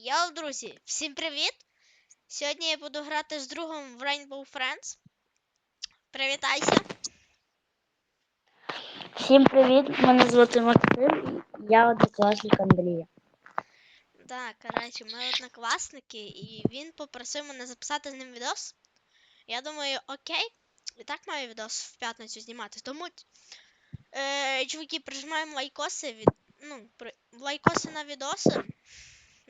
Йоу, друзі, всім привіт! Сьогодні я буду грати з другом в Rainbow Friends. Привітайся! Всім привіт! Мене звати Максим, і я однокласник Андрія. Так, коротше, ми однокласники, і він попросив мене записати з ним відос. Я думаю, окей. І так маю відос в п'ятницю знімати. Тому, е, чуваки, прижимаємо лайкоси від. Ну, при... лайкоси на відоси.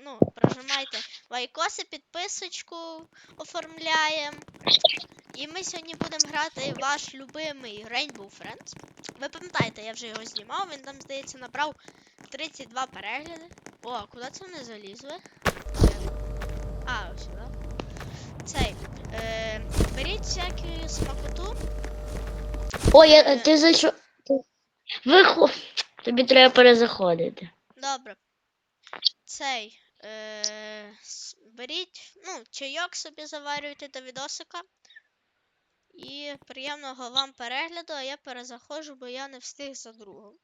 Ну, прожимайте лайкоси, підписочку оформляємо. І ми сьогодні будемо грати ваш любимий Rainbow Friends. Ви пам'ятаєте, я вже його знімав, він там, здається, набрав 32 перегляди. О, а куди це вони залізли? А, ось сюди. Цей. Е, беріть всяку смакоту. Ой, я, Е. ти зайшов. ти- Вихо... Тобі треба перезаходити. Добре. Цей. Е, беріть, ну, чайок собі заварюйте до відосика. І приємного вам перегляду, а я перезаходжу, бо я не встиг за другом.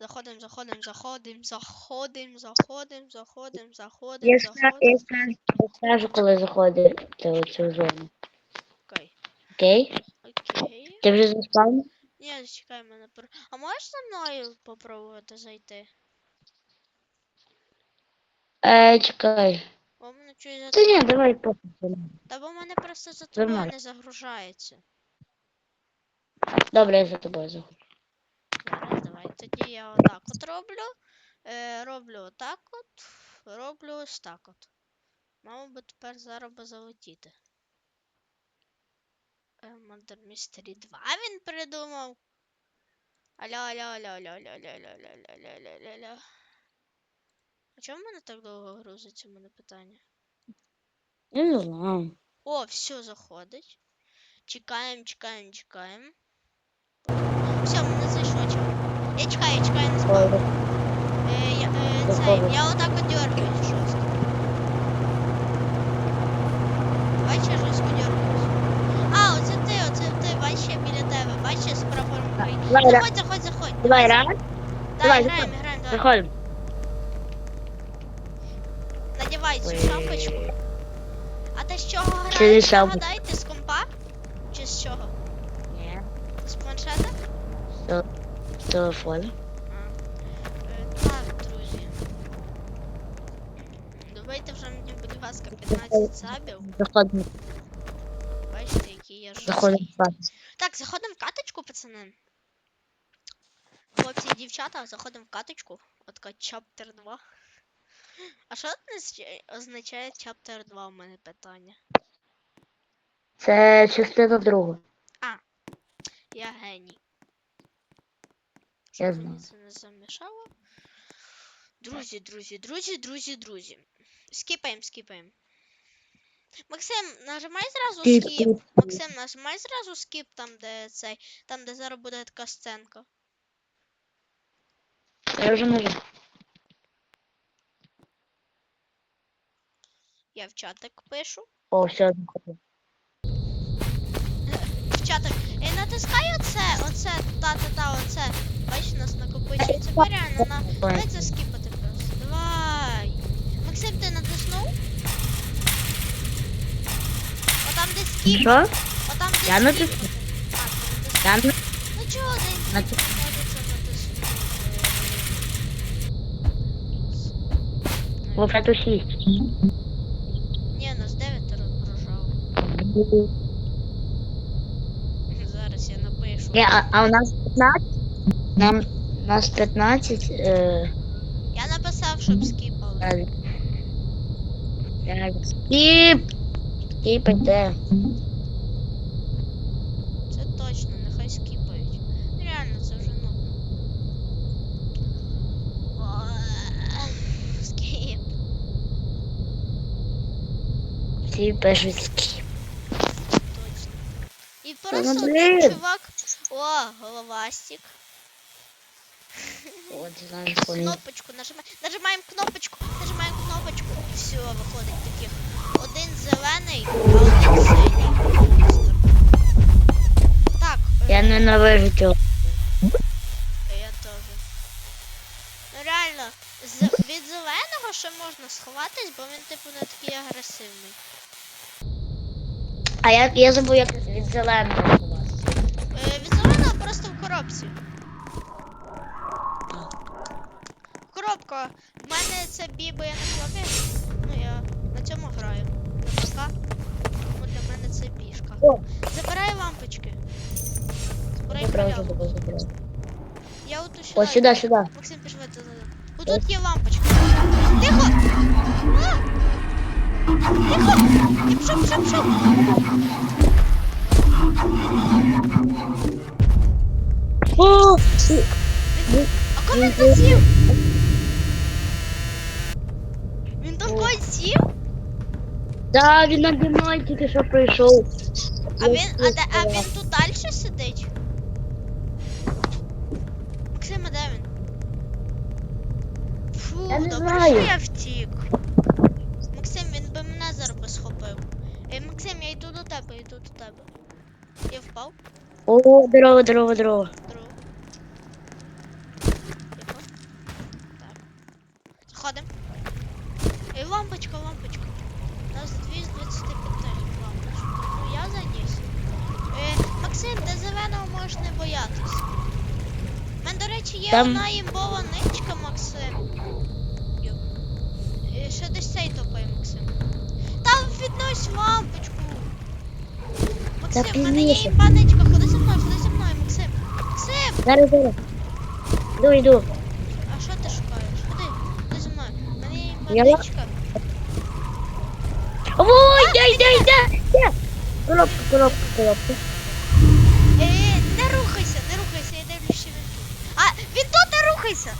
Заходим, заходим, заходим, заходим, заходим, заходим, заходим, Я, заходим. я, скажу, коли заходити у цю зону. Окей. Окей? Окей. Ти вже заспав? Ні, чекай мене. А можеш за мною попробувати зайти? Е, чекай. Бо мене чуть за... Та ні, давай поки. Та бо мене просто за тобою Нормально. не загружається. Добре, я за тобою заходжу. Зараз давай. Тоді я отак от роблю. Е, роблю отак от. Роблю ось так от. Мало би тепер зараз би залетіти. Е, Murder Mystery 2 він придумав. Алло, алло, алло, алло, алло, алло, алло, алло, алло, алло, алло, алло. А чому в мене так довго грузиться, у мене питання? Я не знаю. О, все заходить. Чекаємо, чекаємо, чекаємо. Все, мене зайшло чого. Я чекаю, я чекаю на спам. Е, я, е, цей, я отак от дергаюсь жорстко. Бачиш, я жорстко дергаюсь. А, оце ти, оце ти, бачиш, я біля тебе, бачиш, з прапором України. Давай, Заходь, заходь, заходь. Давай, раз. Да, давай, граємо, граємо, давай. Заходимо. Надівай цю шапочку. А ти з чого граєш, шапочку? з компа? Чи з чого? Ні. З планшета? Телефон. Е, Так, друзі. Давайте вже мені, будь ласка, 15 забів. Заходимо. Бачите, які я Заходимо жорсткий. в хату. Так, заходимо в каточку, пацани. Хлопці і дівчата, заходимо в каточку. Отка chapter 2. А що означає- означає chapter 2 у мене питання? Це частина друга. Я геній. Я знаю. це не замішало. Друзі, друзі, друзі, друзі, друзі. Скіпаємо, скіпаємо. Максим, нажимай зразу Скіп, скіп. Максим, нажимай зразу скіп там, де цей, там, де зараз буде така сценка. Я вже можу. Я в чатик пишу. О, все. В чатик. І натискай оце, оце, та-та-та, оце. Бачиш, у нас накопичується. Бо реально, на... Давай це скіпати просто. Давай. Максим, ти натиснув? Отам де скіп, Що? отам де Я скіп. натиснув. А, ти натиснув. Я не Ну чого ти не Натис- знаходиться натиснути? в офету 6. Ні, нас 9 розгружав. Зараз я напишу. Ні, а, а у нас 15? Нам у нас 15. Е, Я написав, щоб скіпали. Далі. Скіп! Скіп іде. Це точно, нехай скіпають. Ну, Реально, це вже нудно. Ой, Скіп. Всі пишуть скіп. І ну, один чувак. О, головастик. От, знаєш. Кнопочку нажимаємо. Нажимаємо кнопочку. Нажимаємо кнопочку. Все, виходить таких. Один зелений, а один синій. Так. Я е, ненавижу цього. Я теж. Ну реально, З, від зеленого ще можна сховатись, бо він типу не такий агресивний. А я, я забув, як від зеленого. Е, від зеленого просто в коробці. Коробка. В мене це бі, бо я на клаві. Ну я на цьому граю. На ПК. Тому для мене це бішка. О. Забирай лампочки. Забирай халяву. Я оту О, сюди. сюди, сюди. Максим, пішли Отут є лампочка. Тихо! А! Тихо! Я пішов, пішов, пішов. О, А кого він тут сів? Він там когось сів? да, він наді мною тільки що прийшов. А він, а, де, а він тут далі сидить? Максим, а де він? Фу, Я не добре, знаю. що я втік. Би мене зараз би схопив. Ей, Максим, я йду до тебе, йду до тебе. Я впав. О, здорово, здорово, здорово. Тихо. Так. Заходим. Ей, лампочка, лампочка. У нас дві з 25 лампочок. Ну я заніс. Е, Максим, ти зеленого можеш не боятись. У мене, до речі, є Там- одна імбова ничка, Максим. Е, ще десь цей топає, Максим. Там віднось лампочку. Максим, в мене є пізніше. Ходи зі мною, ходи зі мною, Максим. Максим! Зараз, зараз. Йду, йду. А що ти шукаєш? Ходи, ходи зі мною. У мене є Я- Ой, йде, йде, йде. Коробка, коробка, коробка. Е, не рухайся, не рухайся, я дивлюсь, що він тут. А, він тут, не рухайся!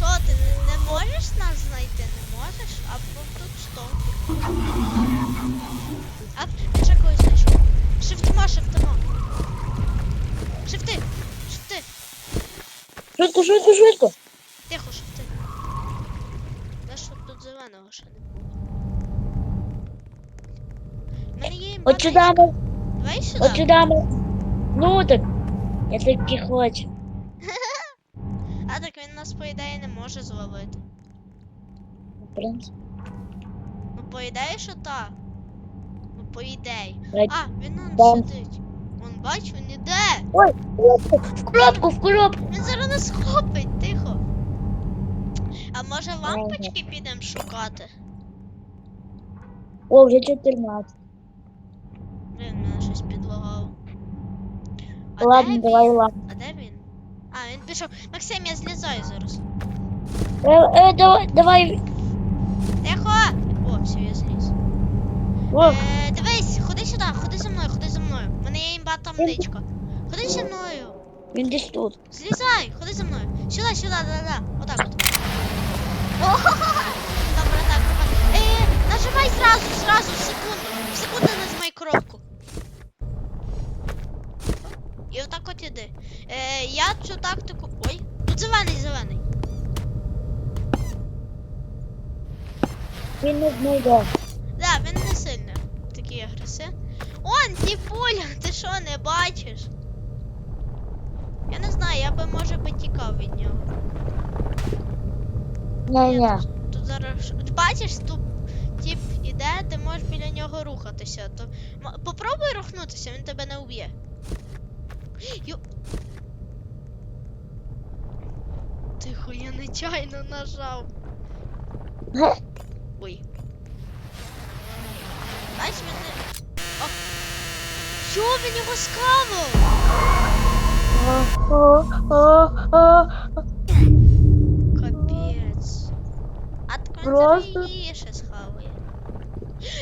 Що, ти не, можеш нас знайти? Не можеш? Або тут що? А, він ще когось знайшов. Шифтима, шифтима. Шифти, шифти. Швидко, швидко, швидко. Тихо, шифти. Де що тут зеленого ще не було? У мене є От сюди, імбаничка. Давай сюди. от сюди. ми- Ну так. Я таки хочу. А так він нас, по ідеї, не може зловити. В принципі. Ну, по ідеї, що так. Ну, по ідеї. А, він он Дам. сидить. Вон, бач, він іде. Ой, в коробку, в коробку. Він зараз нас схопить, тихо. А може лампочки підемо шукати? О, вже 14. Блін, мене щось підлагало. А Ладно, де давай ладно. Він? Він пішов. Максим, я злізаю зараз. Е, е, давай, давай. Тихо! О, все, я зліз. О, Е, дивись, ходи сюди, ходи за мною, ходи за мною. У мене є імба там ничка. Ходи зі мною. він десь тут. Злізай, ходи за мною. Сюди, сюди, да, да. Отак от. О, добре, так, давай. Е, нажимай зразу, зразу, в секунду. В секунду нажимай коробку. От іди. Е, я цю тактику. Ой, тут зелений, зелений. Він не знайде. Да, він не сильно такий агресив. Он, Діпуля, ти що, не бачиш? Я не знаю, я би може би тікав від нього. Ні, Ні, тут, тут зараз. Бачиш, тут тип іде, ти можеш біля нього рухатися. То попробуй рухнутися, він тебе не уб'є. Ю... Тихо, я нечайно нажав. Ой. Бач, він не. О! Що він його о. Капець. Так Просто- її ще схаває.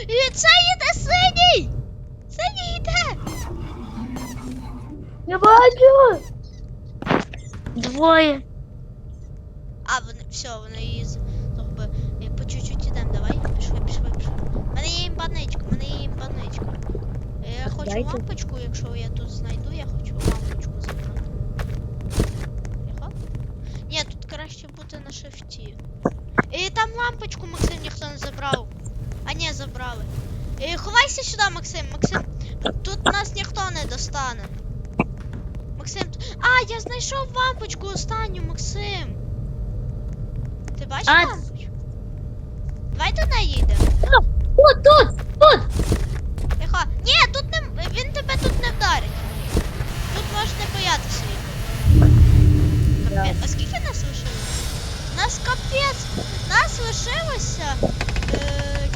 І це синій! Синій Я бачу. Двоє. А, вони, все, вони її зробили. Е, По чуть-чуть ідемо, давай. Пішли, пішли, пішли. У мене є імбаничка, у мене є імбаничка. Е, Я хочу Дайте. лампочку, якщо я тут знайду, я хочу лампочку забрати. Тихо. Ні, тут краще бути на шифті. І там лампочку, Максим, ніхто не забрав. А ні, забрали. Е, ховайся сюди, Максим, Максим. Тут нас ніхто не достане. А, я знайшов лампочку останню, Максим. Ти бачиш А, лампочку? Давай до неї йдемо. Тут, тут, тут! Тихо. Ні, тут не він тебе тут не вдарить. Тут можеш не боятися його. А скільки нас лишилося? Нас капець. Нас лишилося. Е,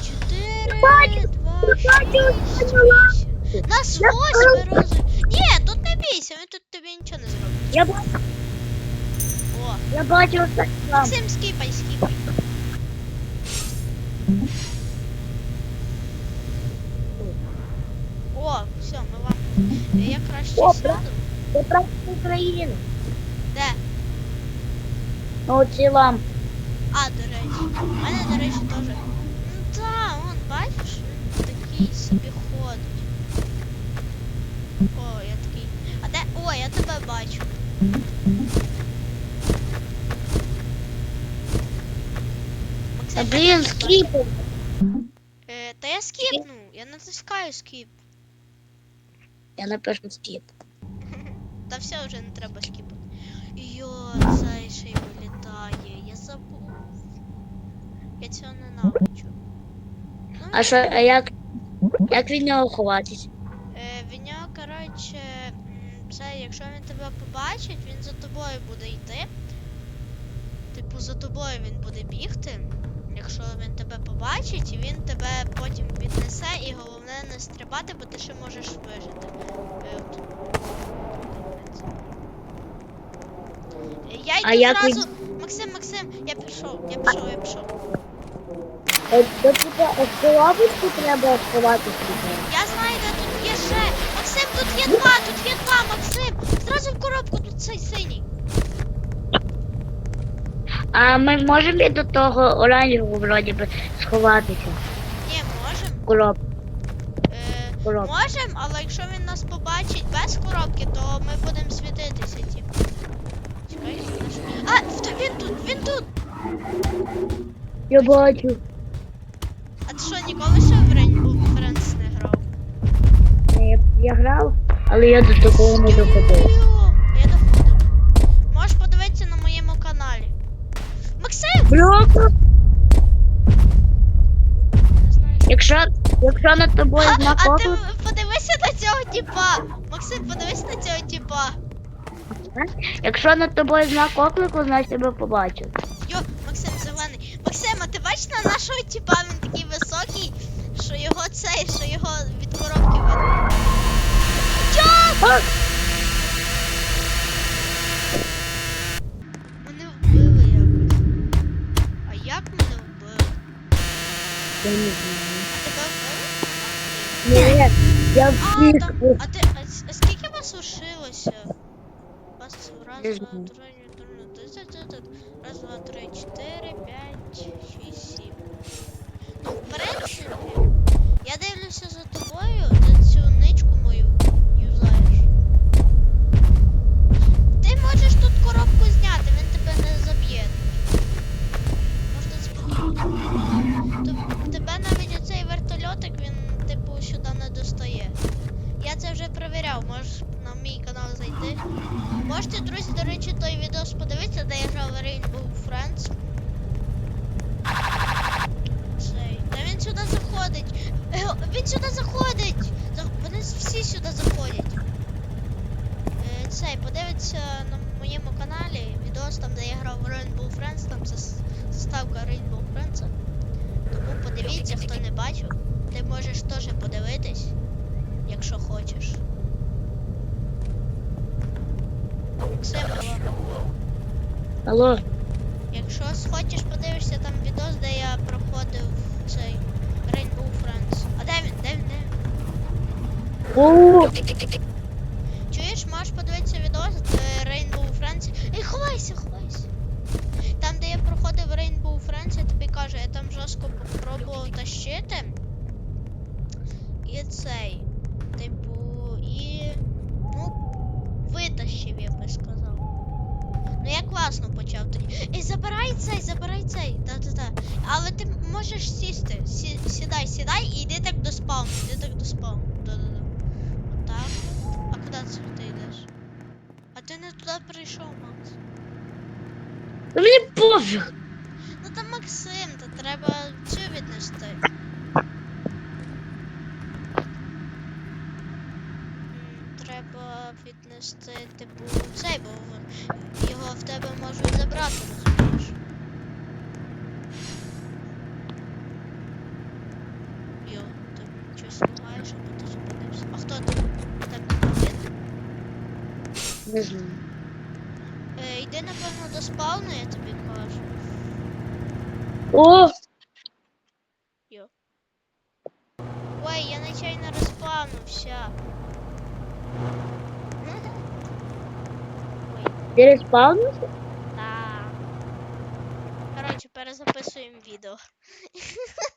4, Бачу, 2, 6, 8. Нас Я 8. Ні, тут не бійся, він тут тобі нічого не зробить. Я, ба- О, я бачу останню лампу. Максим, скіпай, скіпай. О, все, ми вам. Я краще О, сяду. Це просто Україна. Де? Ну, оці лампи. А, до речі. У мене, до речі, теж. Ну так, он, бачиш, він такий собі бачу. Та блін, я тебе Е, та я скіпну, я натискаю скіп. Я напишу скіп. Та все вже не треба скіпати. Йо, цей ще й вилітає. Я забув. Я цього ненавиджу. Ну, А що, а як, як від нього ховатись? Е, він коротше, це, якщо він тебе побачить, він за тобою буде йти. Типу, за тобою він буде бігти. Якщо він тебе побачить, і він тебе потім віднесе, і головне не стрибати, бо ти ще можеш вижити. Е. Е, Я йду А зразу. Максим, Максим, я пішов, я пішов, я пішов. От до тебе в лапочку треба сховатись. Я знаю, де Максим. Зразу в коробку, тут цей синій. А ми можемо і до того оранжевого вроді би сховатися Ні, можем. в коробку. Е, коробку. можем, але якщо він нас побачить без коробки, то ми будемо світитися, типу. Чекай, А, в- він тут, він тут. Я бачу. А ти що, ніколи ще в Rainbow Friends не грав? Я, я грав, але я до такого не доходив. Я доходив. Можеш подивитися на моєму каналі. Максим! Блоку, якщо, якщо над тобою А, знак а ти подивися на цього типа. Максим, подивись на цього типа. якщо над тобою знак оклику, значить тебе побачив. Йо, Максим зелений. Максим, а ти бачиш на нашого типа, він такий високий, що його цей, що його від Я А, втік. там, а ти, а, с- а скільки вас лишилося? Вас раз, два, три, заходить! Вони всі сюди заходять. Е, Цей, подивиться на моєму каналі відос там, де я грав в Rainbow Friends, там заставка Rainbow Friends. Тому подивіться, хто не бачив. Ти можеш теж подивитись, якщо хочеш. Максим, алло. Алло, Якщо схочеш, подивишся там відос, де я проходив цей Rainbow Friends. А де він? Де він? Де Чуєш, можеш подивитися відос, Rainbow Friends. Ей, ховайся, ховайся. Там, де я проходив Rainbow Friends, я тобі кажу, я там жорстко попробував тащити. І цей. Типу, і. Ну, витащив, я би сказав. Ну я класно почав тоді. Ей, забирай цей, забирай цей. Да-да-да. Але ти можеш сісти. Сі, сідай, сідай і йди так до спауну. Йди так до спауну. Да-да-да. Отак. от. А куди це ти не прийшов, Макс? Та мені пофіг. Ну там Максим, то треба цю віднести. Треба віднести, типу, цей, бо в- його в тебе можуть забрати, розумієш? Йо, ти щось лагаєш, або ти зупинився. А хто ти? Так, він? Не знаю. Е, йди, напевно, до спавну, я тобі кажу. О, Ой, я нечайно розпавнувся. Ой, ти респавнився? так. Коротше, перезаписуємо відео.